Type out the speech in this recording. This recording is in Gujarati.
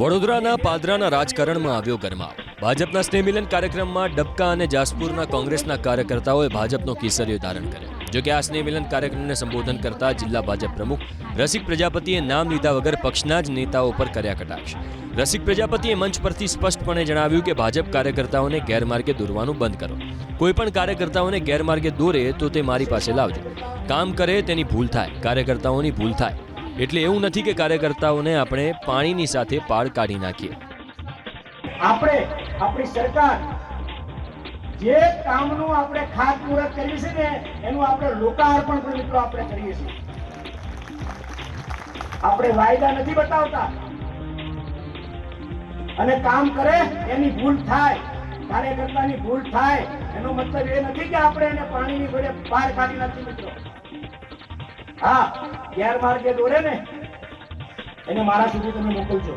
વડોદરાના પાદરાના રાજકારણમાં આવ્યો ગરમાવ. ભાજપના સ્નેહમિલન કાર્યક્રમમાં ડબકા અને જાસપુરના કોંગ્રેસના કાર્યકર્તાઓએ ભાજપનો કેસરીયો ધારણ કર્યો. જો કે આ સ્નેહમિલન કાર્યક્રમને સંબોધન કરતા જિલ્લા ભાજપ પ્રમુખ રસિક પ્રજાપતિએ નામ લીધા વગર પક્ષના જ નેતાઓ પર કર્યા કટાક્ષ. રસિક પ્રજાપતિએ મંચ પરથી સ્પષ્ટપણે જણાવ્યું કે ભાજપ કાર્યકર્તાઓને ગેરમાર્ગે દોરવાનું બંધ કરો. કોઈ પણ કાર્યકર્તાઓને ગેરમાર્ગે દોરે તો તે મારી પાસે લાવજો. કામ કરે તેની ભૂલ થાય. કાર્યકર્તાઓની ભૂલ થાય. એટલે એવું નથી કે કાર્યકર્તાઓને આપણે પાણીની સાથે પાળ કાઢી નાખીએ. આપણે, આપણી સરકાર જે કામનું આપણે ખાતમુહૂર્ત કરીએ છીએ ને, એનું આપણે લોકાર્પણ પણ મિત્રો આપણે કરીએ છીએ. આપણે વાયદા નથી બતાવતા. અને કામ કરે એની ભૂલ થાય, કાર્યકર્તાની ભૂલ થાય, એનો મતલબ એ નથી કે આપણે એને પાણીની જોડે બહાર કાઢી નાખી મિત્રો. હા ગેરમાર્ગે દોરે ને એને મારા સુધી તમે મોકલજો.